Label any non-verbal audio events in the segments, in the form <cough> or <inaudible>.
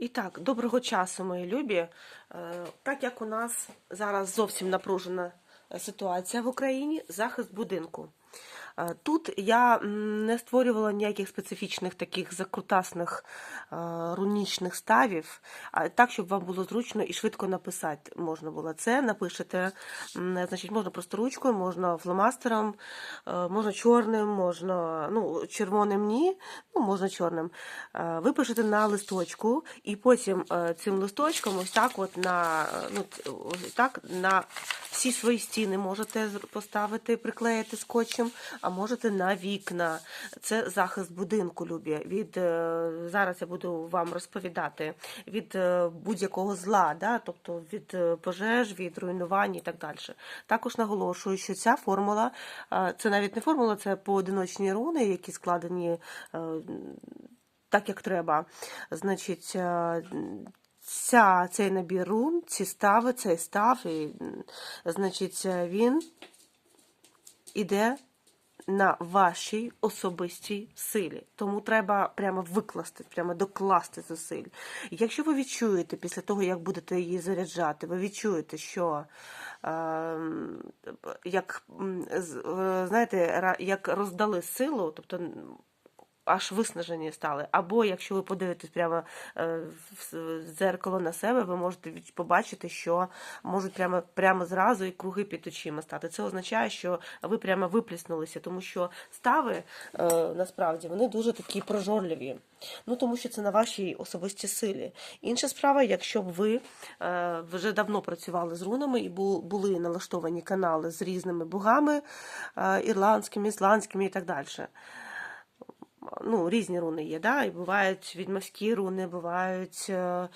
І так, доброго часу, мої любі. Е, Так як у нас зараз зовсім напружена е, ситуація в Україні, захист будинку. Е, Тут я не створювала ніяких специфічних таких закрутасних е, рунічних ставів, так, щоб вам було зручно і швидко написати можна було це. Напишете, значить, можна просто ручкою, можна фломастером, е, можна чорним, можна ну, червоним ні, ну, можна чорним. Ви пишете на листочку, і потім цим листочком ось так от на, ну, ось так на всі свої стіни можете поставити, приклеїти скотчем, можете на вікна. Це захист будинку, любі. Від, е, зараз я буду вам розповідати від е, будь-якого зла, да? тобто від е, пожеж, від руйнувань і так далі. Також наголошую, що ця формула, це навіть не формула, це поодиночні руни, які складені так, як треба. Значить, ця, цей набір рун, ці стави, цей став, і, значить, він іде на вашій особистій силі. Тому треба прямо викласти, прямо докласти зусиль. Якщо ви відчуєте після того, як будете її заряджати, ви відчуєте, що е, як знаєте, як роздали силу, тобто аж виснажені стали. Або якщо ви подивитесь прямо е, в дзеркало на себе, ви можете побачити, що можуть прямо, прямо зразу і круги під очима стати. Це означає, що ви прямо випліснулися, тому що стави е, насправді вони дуже такі прожорливі. Ну тому що це на вашій особистій силі. Інша справа, якщо б ви е, вже давно працювали з рунами і бу- були налаштовані канали з різними богами ірландськими, ісландськими і так далі ну, різні руни є, да? і бувають відьмовські руни, бувають е, е,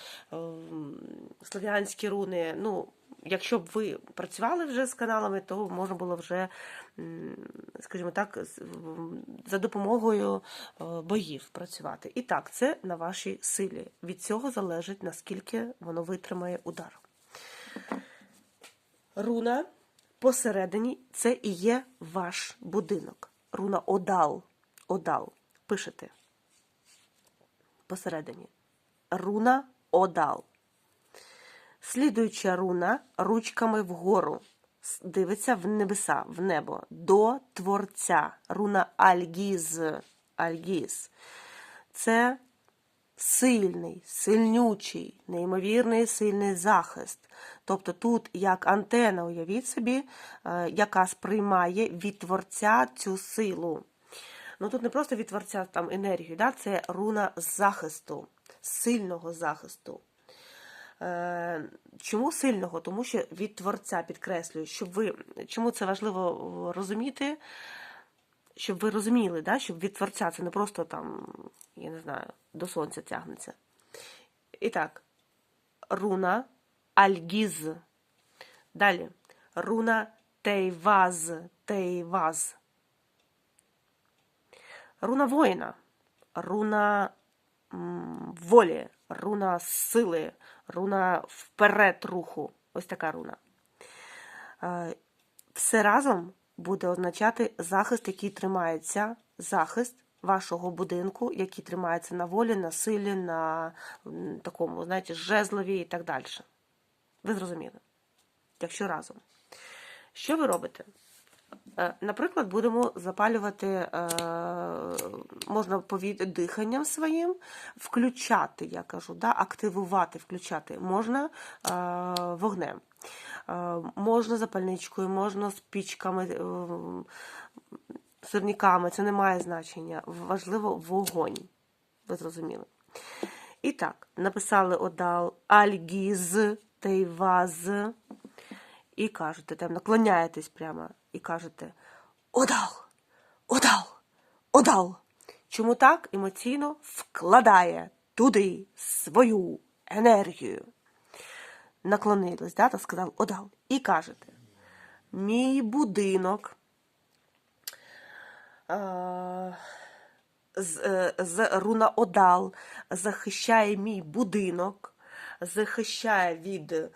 слов'янські руни. Ну, якщо б ви працювали вже з каналами, то можна було вже, скажімо так, за допомогою е, боїв працювати. І так, це на вашій силі. Від цього залежить, наскільки воно витримає удар. Руна посередині це і є ваш будинок. Руна Одал. Одал. Пишете. Посередині. Руна Одал. Слідуюча руна ручками вгору. Дивиться в небеса, в небо. До Творця. Руна Альгіз. Альгіз. Це сильний, сильнючий, неймовірний сильний захист. Тобто тут як антена, уявіть собі, е, яка сприймає від творця цю силу. Ну тут не просто від творця там енергію, да? це руна захисту, сильного захисту. Е, Чому сильного? Тому що від творця підкреслюю, щоб ви чому це важливо розуміти, щоб ви розуміли, да? щоб від творця це не просто там, я не знаю, до сонця тягнеться. І так, руна Альгіз. Далі. Руна Тейваз. Тейваз. Руна воїна, руна волі, руна сили, руна вперед руху. Ось така руна. Е, Все разом буде означати захист, який тримається, захист вашого будинку, який тримається на волі, на силі, на такому, знаєте, жезлові і так далі. Ви зрозуміли? Якщо разом. Що ви робите? Е, Наприклад, будемо запалювати, е, можна повід диханням своїм, включати, я кажу, да, активувати, включати можна е, вогнем, можна запальничкою, можна спічками, сирниками, це не має значення. Важливо вогонь. Ви зрозуміли. І так, написали одал Альгіз Тейваз. І кажете, там наклоняєтесь прямо і кажете Одал, одал, одал. Чому так емоційно вкладає туди свою енергію? Наклонились, да, та сказав одал. І кажете, мій будинок е, з, е, з руна Одал захищає мій будинок, захищає від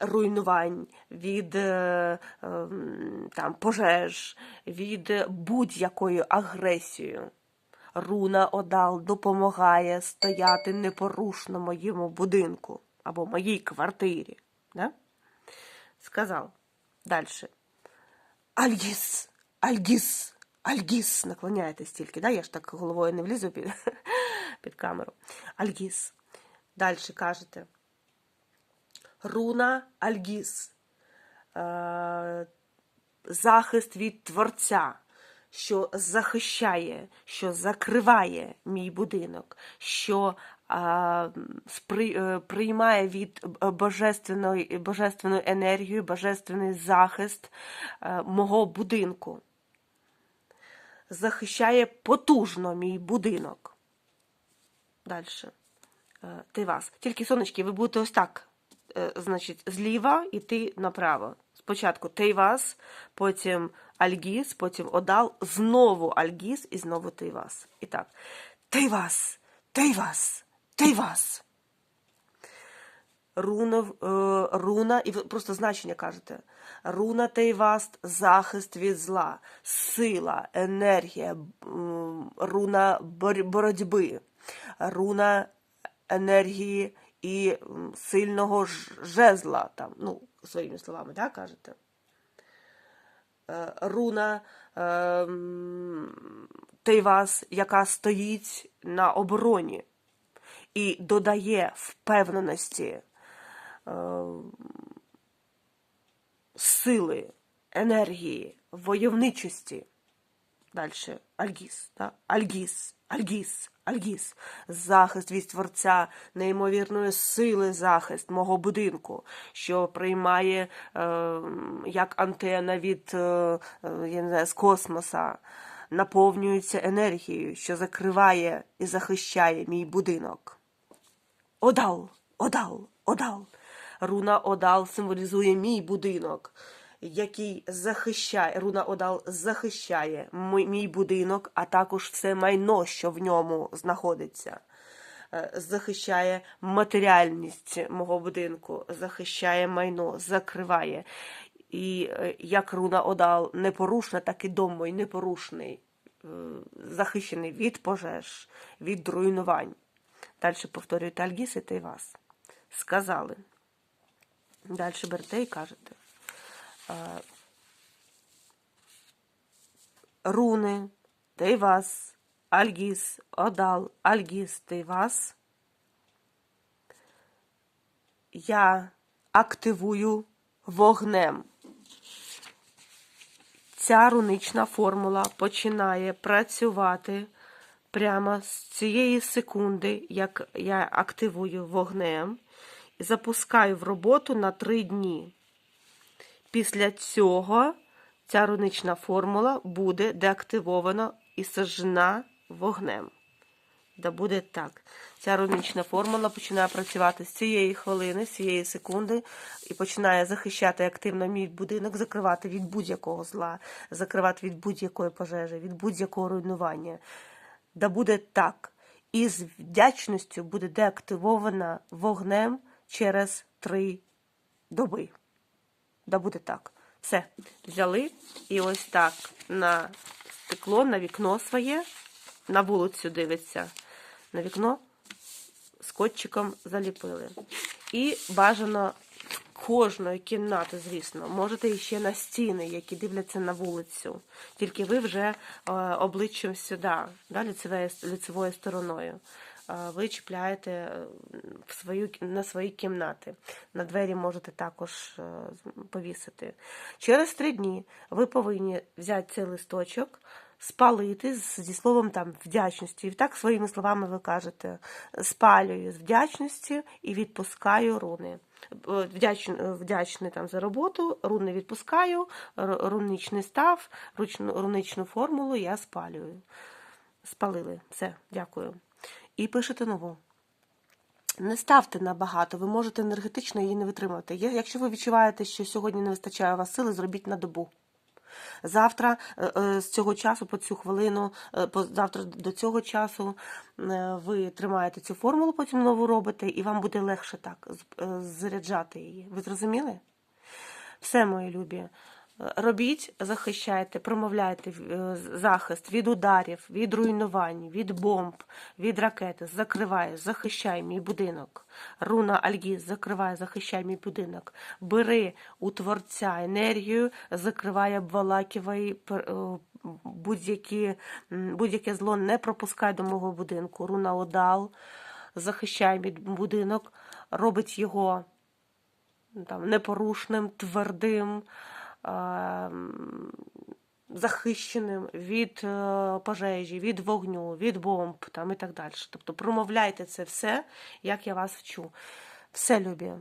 руйнувань, від е, ем, там, пожеж, від будь-якої агресії. руна Одал допомагає стояти непорушно моєму будинку або моїй квартирі. Да? Сказав. Далі. Альгіс, Альгіс, Альгіс. Наклоняєтесь тільки, да? я ж так головою не влізу під, <laughs> під камеру. Альгіс. Далі кажете. Руна Альгіс. Е, захист від Творця, що захищає, що закриває мій будинок, що спри, е, приймає від божественної, божественну енергію, божественний захист е, мого будинку. Захищає потужно мій будинок. Далі. Ти вас. Тільки, сонечки, ви будете ось так. Е, Значить, зліва йти направо. Спочатку Тейвас, потім Альгіс, потім Одал, знову Альгіс і знову Тейвас. І так. Тейвас, Тейвас, Тейвас. Руна, е, руна, і просто значення кажете. Руна Тейваст, захист від зла, сила, енергія, руна боротьби, руна енергії і сильного жезла, там, ну, своїми словами, да, кажете? Е, Руна е, Тейвас, яка стоїть на обороні і додає впевненості, е, сили, енергії, войовничості. Далі Альгіс, да? Альгіс, Альгіс, Альгіс. Захист від творця неймовірної сили захист мого будинку, що приймає е, як антена від е, е, я не знаю, з космоса, наповнюється енергією, що закриває і захищає мій будинок. Одал, Одал, Одал. Руна Одал символізує мій будинок, який захищає, руна Одал захищає мій, будинок, а також все майно, що в ньому знаходиться. Е, Захищає матеріальність мого будинку, захищає майно, закриває. І е, як руна Одал непорушна, так і дом мій непорушний, е, захищений від пожеж, від руйнувань. Далі повторюєте Альгіс і Тейвас. Сказали. Далі берете і кажете. Е, Руни, Тейвас, Альгіс, Одал, Альгіс, Тейвас. Я активую вогнем. Ця рунична формула починає працювати прямо з цієї секунди, як я активую вогнем, і запускаю в роботу на три дні. Після цього ця рунична формула буде деактивована і сожжена вогнем. Да буде так. Ця рунична формула починає працювати з цієї хвилини, з цієї секунди, і починає захищати активно мій будинок, закривати від будь-якого зла, закривати від будь-якої пожежі, від будь-якого руйнування. Да буде так. І з вдячністю буде деактивована вогнем через три доби. Да буде так. Все, взяли і ось так на стекло, на вікно своє, на вулицю дивиться, на вікно скотчиком заліпили. І бажано кожної кімнати, звісно, можете іще на стіни, які дивляться на вулицю. Тільки ви вже е, обличчям сюди, да, лицевою, лицевою стороною. Е, Ви чіпляєте е, в свою, на свої кімнати. На двері можете також повісити. Через три дні ви повинні взяти цей листочок, спалити зі словом там вдячності. І так своїми словами ви кажете: спалюю з вдячності і відпускаю руни. Е, Вдячний, вдячний там за роботу, руни відпускаю, руничний став, ручну, руничну формулу я спалюю. Спалили. Все, дякую. І пишете нову. Не ставте на багато, ви можете енергетично її не витримати. Якщо ви відчуваєте, що сьогодні не вистачає у вас сили, зробіть на добу. Завтра е, е, з цього часу, по цю хвилину, е, завтра до цього часу ви тримаєте цю формулу, потім нову робите, і вам буде легше так заряджати її. Ви зрозуміли? Все, мої любі. Робіть, захищайте, промовляйте е, захист від ударів, від руйнувань, від бомб, від ракети. Закривай, захищай мій будинок. Руна Альгіз, закривай, захищай мій будинок. Бери у творця енергію, закривай, обволакивай е, будь-яке зло не пропускай до мого будинку. Руна Одал, захищай мій будинок, робить його там, непорушним, твердим, захищеним від е, пожежі, від вогню, від бомб там, і так далі. Тобто промовляйте це все, як я вас вчу. Все любі.